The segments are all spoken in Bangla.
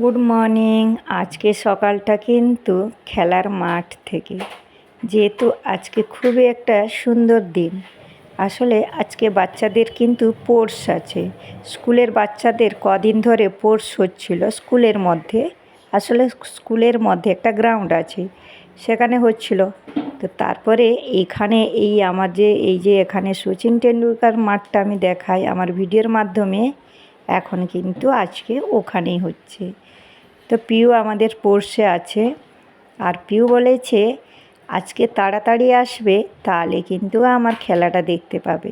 গুড মর্নিং আজকে সকালটা কিন্তু খেলার মাঠ থেকে। যেহেতু আজকে খুবই একটা সুন্দর দিন। আসলে আজকে বাচ্চাদের কিন্তু পোর্স আছে। স্কুলের বাচ্চাদের কদিন ধরে পোর্স হচ্ছিল স্কুলের মধ্যে। আসলে স্কুলের মধ্যে একটা গ্রাউন্ড আছে। সেখানে হচ্ছিল। তো তারপরে এইখানে এই আমার যে, এই যে এখানে সচিন টেন্ডুলকার মাঠটা আমি দেখাই আমার ভিডিওর মাধ্যমে। এখন কিন্তু আজকে ওখানেই হচ্ছে। তো পিউ আমাদের পড়শে আছে। আর পিউ বলেছে, আজকে তাড়াতাড়ি আসবে, তাহলে কিন্তু আমার খেলাটা দেখতে পাবে।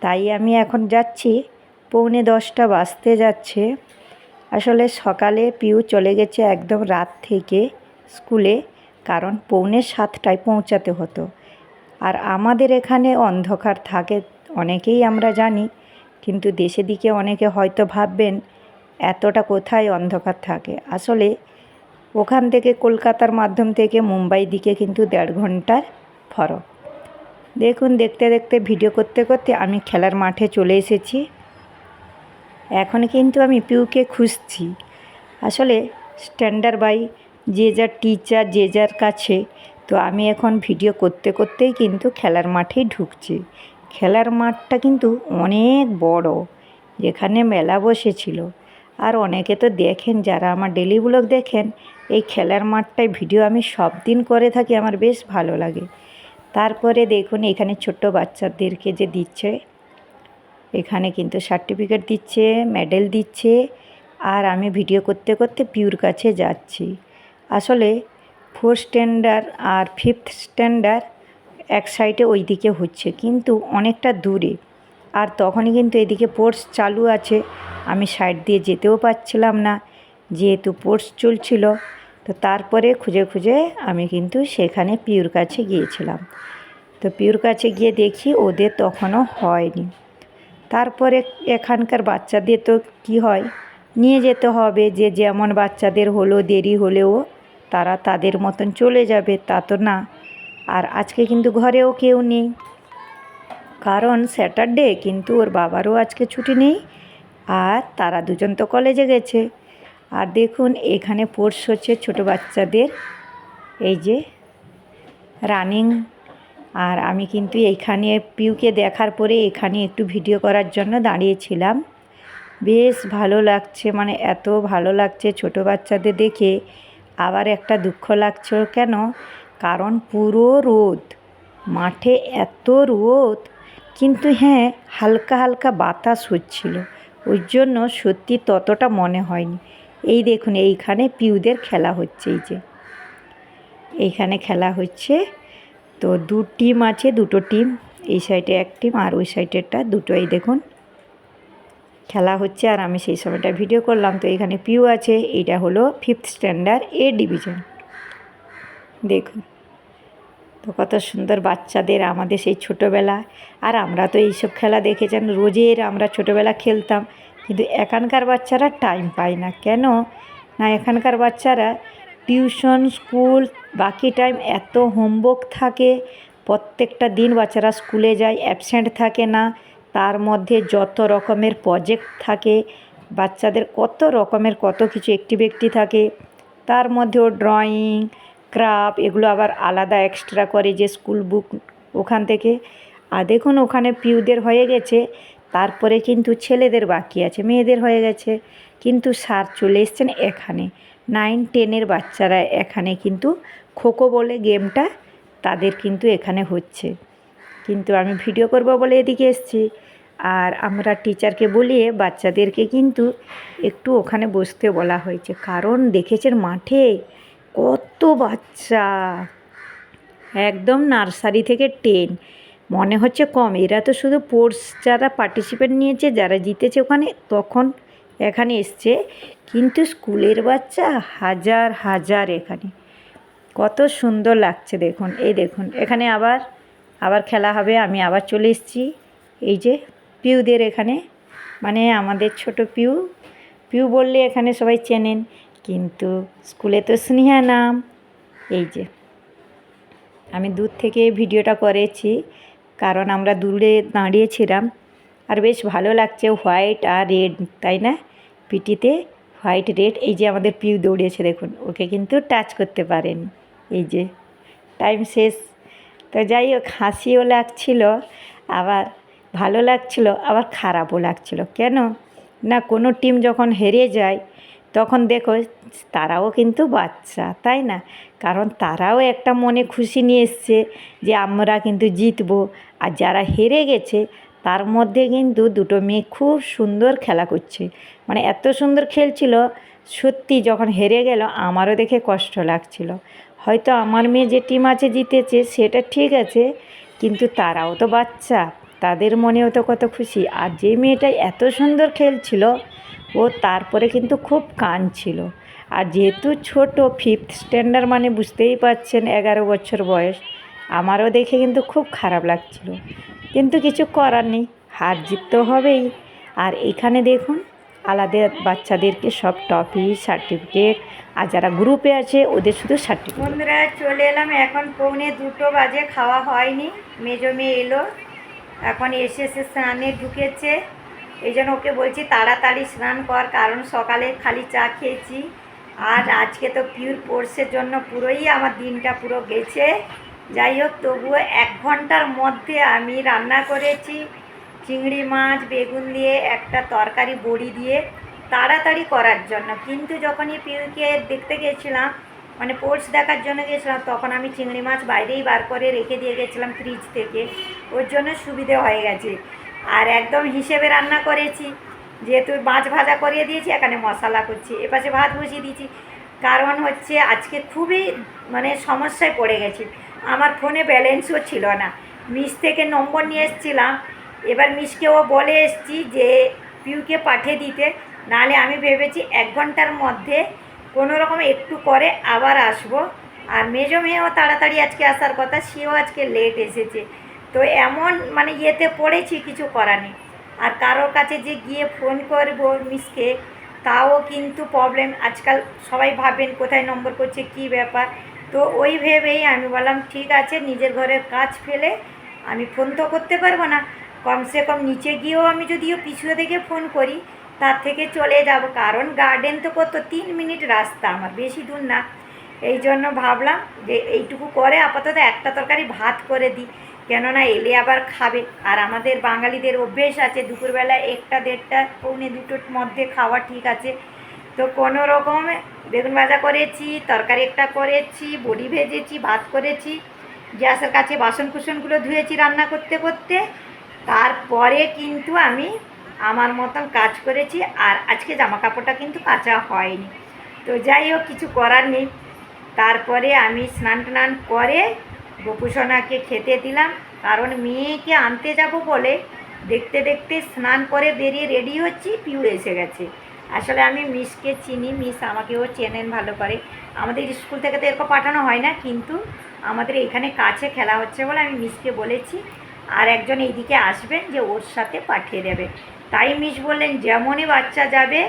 তাই আমি এখন যাচ্ছি। পৌনে দশটা বাজতে যাচ্ছে। আসলে সকালে পিউ চলে গেছে একদম রাত থেকে স্কুলে, কারণ পৌনে সাতটায় পৌঁছাতে হতো। আর আমাদের এখানে অন্ধকার থাকে, অনেকেই আমরা জানি, কিন্তু দেশে দিকে অনেকে হয়তো ভাববেন এতটা কোথায় অন্ধকার থাকে? আসলে ওখান থেকে কলকাতার মাধ্যম থেকে মুম্বাই দিকে কিন্তু দেড় ঘণ্টার ফরক। দেখুন, দেখতে দেখতে, ভিডিও করতে করতে আমি খেলার মাঠে চলে এসেছি। এখন কিন্তু আমি পিউকে খুঁজছি। আসলে স্ট্যান্ডার্ড বাই যে যার টিচার, যে যার কাছে। তো আমি এখন ভিডিও করতে, করতেই কিন্তু খেলার মাঠেই ঢুকছি। খেলার মাঠটা কিন্তু অনেক বড়। যেখানে মেলা বসেছিল। আর অনেকে তো দেখেন, যারা আমার ডেলি ব্লগ দেখেন, এই খেলার মাঠটায় ভিডিও আমি সব দিন করে থাকি, আমার বেশ ভালো লাগে। তারপরে দেখুন, এখানে ছোট্ট বাচ্চাদেরকে যে দিচ্ছে, এখানে কিন্তু সার্টিফিকেট দিচ্ছে মেডেল দিচ্ছে, আর আমি ভিডিও করতে করতে পিউর কাছে যাচ্ছি। আসলে ফোর্থ স্ট্যান্ডার্ড আর ফিফথ স্ট্যান্ডার্ড এক সাইডে ওই দিকে হচ্ছে, কিন্তু অনেকটা দূরে। আর তখনই কিন্তু এদিকে পোর্স চালু আছে। আমি সাইড দিয়ে যেতেও পারছিলাম না, যেহেতু পোর্স চলছিল। তো তারপরে খুঁজে খুঁজে আমি কিন্তু সেখানে পিউর কাছে গিয়েছিলাম। তো পিউর কাছে গিয়ে দেখি ওদের তখনও হয়নি। তারপরে এখানকার বাচ্চাদের তো কি হয়? নিয়ে যেতে হবে, যে যেমন বাচ্চাদের হলো, দেরি হলেও তারা তাদের মতন চলে যাবে, তা তো না। আর আজকে কিন্তু ঘরেও কেউ নেই। কারণ স্যাটারডে, কিন্তু ওর বাবারও আজকে ছুটি নেই আর তারা দুজন তো কলেজে গেছে। আর দেখুন, এখানে পোর্স হচ্ছে ছোটো বাচ্চাদের। এই যে রানিং। আর আমি কিন্তু এইখানে পিউকে দেখার পরে এখানে একটু ভিডিও করার জন্য দাঁড়িয়েছিলাম। বেশ ভালো লাগছে মানে এত ভালো লাগছে ছোটো বাচ্চাদের দেখে। আবার একটা দুঃখ লাগছে কেন? কারণ পুরো রোদ, মাঠে এত রোদ। কিন্তু হ্যাঁ হালকা হালকা বাতাস হচ্ছিল। ওই জন্য সত্যি ততটা মনে হয়নি। এই দেখুন, এইখানে পিউদের খেলা হচ্ছে এই যে। এইখানে খেলা হচ্ছে। তো দু টিম আছে, দুটো টিম। এই সাইডে এক টিম আর ওই সাইডেরটা দুটো। এই দেখুন, খেলা হচ্ছে। আর আমি সেই সময়টা ভিডিও করলাম। তো এখানে পিউ আছে, এইটা হলো ফিফথ স্ট্যান্ডার্ড এ ডিভিশন দেখুন। তো কত সুন্দর বাচ্চাদের আমাদের সেই ছোটোবেলা আর আমরা তো এইসব খেলা দেখেছেন, রোজের আমরা ছোটোবেলা খেলতাম, কিন্তু এখানকার বাচ্চারা টাইম পায় না। কেন? না, এখানকার বাচ্চারা টিউশন স্কুল বাকি টাইম এত হোমওয়ার্ক থাকে, প্রত্যেকটা দিন বাচ্চারা স্কুলে যায় অ্যাবসেন্ট থাকে না। তার মধ্যে যত রকমের প্রজেক্ট থাকে, বাচ্চাদের কত রকমের কত কিছু অ্যাক্টিভিটি থাকে, তার মধ্যেও ড্রয়িং ক্রাফট এগুলো আবার আলাদা এক্সট্রা করে যে স্কুল বুক ওখান থেকে। আর দেখুন, ওখানে পিউদের হয়ে গেছে, তারপরে কিন্তু ছেলেদের বাকি আছে, মেয়েদের হয়ে গেছে। কিন্তু স্যার চলে এসছেন এখানে। নাইন টেনের বাচ্চারা এখানে কিন্তু খোখো বলে গেমটা তাদের কিন্তু এখানে হচ্ছে। কিন্তু আমি ভিডিও করব বলে এদিকে এসছি। আর আমরা টিচারকে বলিয়ে বাচ্চাদেরকে কিন্তু একটু ওখানে বসতে বলা হয়েছে। কারণ দেখেছেন মাঠে কত বাচ্চা। একদম নার্সারি থেকে টেন। মনে হচ্ছে কম। এরা তো শুধু পোর্স যারা পার্টিসিপেট নিয়েছে, যারা জিতেছে ওখানে, তখন এখানে এসছে। কিন্তু স্কুলের বাচ্চা হাজার হাজার এখানে। কত সুন্দর লাগছে দেখুন। এই দেখুন, এখানে আবার আবার খেলা হবে। আমি আবার চলে এসেছি। এই যে পিউদের এখানে। মানে আমাদের ছোট পিউ। পিউ বললে এখানে সবাই চেনেন। কিন্তু স্কুলে তো স্নেহা নাম। এই যে, আমি দূর থেকে ভিডিওটা করেছি, কারণ আমরা দূরে দাঁড়িয়েছিলাম। আর বেশ ভালো লাগছে, হোয়াইট আর রেড, তাই না? পিটিতে হোয়াইট, রেড, এই যে আমাদের পিউ দৌড়িয়েছে, দেখুন, ওকে কিন্তু টাচ করতে পারেনি। এই যে, টাইম শেষ। তো যাই হোক, হাসিও লাগছিল, আবার ভালো লাগছিল, আবার খারাপও লাগছিল। কেন? না, কোনো টিম যখন হেরে যায় তখন দেখো তারাও কিন্তু বাচ্চা, তাই না? কারণ তারাও একটা মনে খুশি নিয়ে এসছে যে আমরা কিন্তু জিতবো। আর যারা হেরে গেছে, তার মধ্যে কিন্তু দুটো মেয়ে খুব সুন্দর খেলা করছে। মানে এত সুন্দর খেলছিল, সত্যি যখন হেরে গেল, আমারও দেখে কষ্ট লাগছিল। হয়তো আমার মেয়ে যে টিম আছে জিতেছে, সেটা ঠিক আছে, কিন্তু তারাও তো বাচ্চা। তাদের মনেও তো কত খুশি। আর যে মেয়েটা এত সুন্দর খেলছিল, ও তারপরে কিন্তু খুব কাঁদছিল। আর যেহেতু ছোট ফিফথ স্ট্যান্ডার্ড মানে বুঝতেই পারছেন এগারো বছর বয়স, আমারও দেখে কিন্তু খুব খারাপ লাগছিল। কিন্তু কিছু করার নেই, হার জিত তো হবেই। আর এখানে দেখুন, আলাদা বাচ্চাদেরকে সব টফি সার্টিফিকেট, আর যারা গ্রুপে আছে, ওদের শুধু সার্টিফিকেট। বন্ধুরা, চলে এলাম। এখন পৌনে দুটো বাজে, খাওয়া হয়নি। মেজো মেয়ে এলো। এখন এসে এসে স্নানে ঢুকেছে। এই জন্য ওকে বলছি, তাড়াতাড়ি স্নান কর, কারণ সকালে খালি চা খেয়েছি। আর আজকে তো পিওর কোর্সের জন্য পুরোই আমার দিনটা পুরো গেছে। যাই হোক, তবুও এক ঘণ্টার মধ্যে আমি রান্না করেছি। চিংড়ি মাছ, বেগুন দিয়ে একটা তরকারি, বড়ি দিয়ে তাড়াতাড়ি করার জন্য। কিন্তু যখনই পিউকে দেখতে গেছিলাম মানে পোর্টস দেখার জন্য গেছিলাম, তখন আমি চিংড়ি মাছ বাইরেই বার করে রেখে দিয়ে গেছিলাম ফ্রিজ থেকে। ওর জন্য সুবিধে হয়ে গেছে। আর একদম হিসেবে রান্না করেছি, যেহেতু মাছ ভাজা করিয়ে দিয়েছি, এখানে মশলা করছি। এপাশে ভাত বসিয়ে দিয়েছি। কারণ হচ্ছে আজকে খুবই মানে সমস্যায় পড়ে গেছি। আমার ফোনে ব্যালেন্সও ছিল না। মিস থেকে নম্বর নিয়ে এসেছিলাম। এবার মিসকেও বলে এসেছি যে, পিউকে পাঠিয়ে দিতে। নাহলে আমি ভেবেছি এক ঘণ্টার মধ্যে কোনো রকম একটু করে আবার আসব। আর মেজো মেয়েও তাড়াতাড়ি আজকে আসার কথা, সেও আজকে লেট এসেছে। তো এমন মানে ইয়েতে পড়েছি, কিছু করার নেই। আর কারোর কাছে যে গিয়ে ফোন করব মিসকে, তাও কিন্তু প্রবলেম আজকাল সবাই ভাবেন কোথায় নম্বর করছে, কি ব্যাপার। তো ওই ভেবেই আমি বললাম, ঠিক আছে, নিজের ঘরের কাজ ফেলে আমি ফোন তো করতে পারব না। কমসে কম নিচে গিয়েও আমি যদিও পিছনে থেকে ফোন করি তার থেকে চলে যাব। কারণ গার্ডেন তো কত, তিন মিনিট রাস্তা আমার, বেশি দূর না। এই জন্য ভাবলাম যে এইটুকু করে আপাতত একটা তরকারি ভাত করে দিই। কেননা এলে আবার খাবে। আর আমাদের বাঙালিদের অভ্যেস আছে, দুপুরবেলা একটা দেড়টা, পৌনে দুটোর মধ্যে খাওয়া ঠিক আছে। তো কোনো রকম বেগুন ভাজা করেছি, তরকারি একটা করেছি, বড়ি ভেজেছি, ভাত করেছি। গ্যাসের কাছে বাসন কুসনগুলো ধুয়েছি রান্না করতে করতে। তারপরে কিন্তু আমি আমার মতন কাজ করেছি আর আজকে জামা কাপড়টা কিন্তু কাঁচা হয়নি। তো যাই হোক, কিছু করার নেই। তারপরে আমি স্নান টান করে গোপুসোনাকে খেতে দিলাম। কারণ মেয়েকে আনতে যাব বলে দেখতে দেখতে স্নান করে বেরিয়ে রেডি হচ্ছি পিউ এসে গেছে। আসলে আমি মিসকে চিনি, মিস আমাকেও চেনেন ভালো করে। আমাদের স্কুল থেকে তো এরকম পাঠানো হয় না, কিন্তু আমাদের এখানে কাছে খেলা হচ্ছে বলে আমি মিসকে বলেছি। আর একজন এইদিকে আসবেন যে ওর সাথে পাঠিয়ে দেবে। তাই মিস বললেন, যেমনই বাচ্চা যাবে,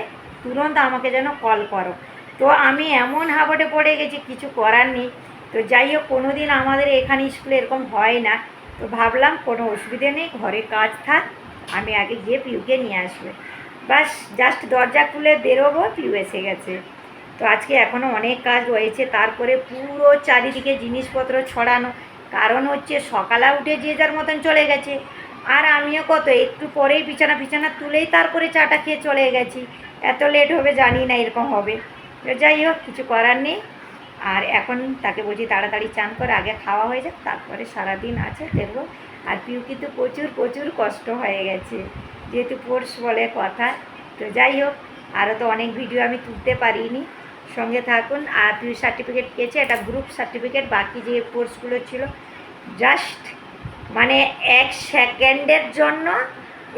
তুরন্ত আমাকে যেন কল করো। তো আমি এমন হাবটে পড়ে গেছি, কিছু করার নেই। তো যাই হোক কোনো দিন আমাদের এখানে স্কুলে এরকম হয় না। তো ভাবলাম, কোনো অসুবিধে নেই, ঘরে কাজ থাক, আমি আগে গিয়ে পিউকে নিয়ে আসবে। বাস জাস্ট দরজা খুলে বেরোবো, পিউ এসে গেছে। তো আজকে এখনও অনেক কাজ রয়েছে, তারপরে পুরো চারিদিকে জিনিসপত্র ছড়ানো কারণ হচ্ছে সকালে উঠে যে যার মতন চলে গেছে। আর আমিও কত, একটু পরেই বিছানা বিছানা তুলেই তারপরে চাটা খেয়ে চলে গেছি। এত লেট হবে, জানি না এরকম হবে। তো যাই হোক, কিছু করার নেই। আর এখন তাকে বলছি, তাড়াতাড়ি চান করে, আগে খাওয়া হয়ে যাক, তারপরে সারাদিন আছে, দেখব। আর পিউ কিন্তু প্রচুর প্রচুর কষ্ট হয়ে গেছে। যেহেতু কোর্স বলে কথা। তো যাই হোক, আরও তো অনেক ভিডিও আমি তুলতে পারিনি। সঙ্গে থাকুন। আর পিউ সার্টিফিকেট পেয়েছে এটা গ্রুপ সার্টিফিকেট বাকি যে কোর্সগুলো ছিল জাস্ট মানে এক সেকেন্ডের জন্য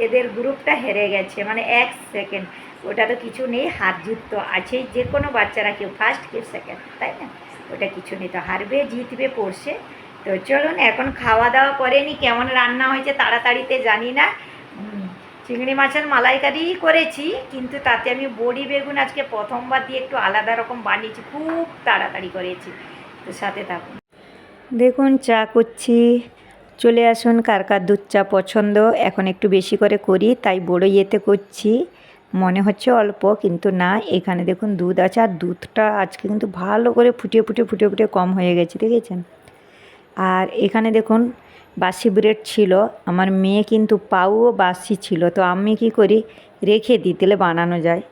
এদের গ্রুপটা হেরে গেছে মানে এক সেকেন্ড। ওটা তো কিছু নেই হার জিত আছেই, যে কোনো বাচ্চারা কেউ ফার্স্ট কেউ সেকেন্ড তাই না? ওটা কিছু নেই, তো হারবে, জিতবে পড়ছে তো চলুন, এখন খাওয়া দাওয়া করেনি, কেমন রান্না হয়েছে তাড়াতাড়িতে জানি না। চিংড়ি মাছের মালাইকারিই করেছি, কিন্তু তাতে আমি বড়ি বেগুন আজকে প্রথমবার দিয়ে একটু আলাদা রকম বানিয়েছি, খুব তাড়াতাড়ি করেছি। তো সাথে থাকুন। দেখুন, চা করছি। চলে আসুন, কার কার দুধ চা পছন্দ? এখন একটু বেশি করে করি, তাই বড় ইয়েতে করছি। মনে হচ্ছে অল্প, কিন্তু না, এখানে দেখুন দুধ আছে, আর দুধটা আজকে কিন্তু ভালো করে ফুটিয়ে ফুটিয়ে ফুটিয়ে ফুটিয়ে কম হয়ে গেছে, দেখেছেন? আর এখানে দেখুন বাসি ব্রেড ছিল, আমার মেয়ে কিন্তু পাউও বাসি ছিল, তো আমি কি করি? রেখে দিই তাহলে বানানো যায়।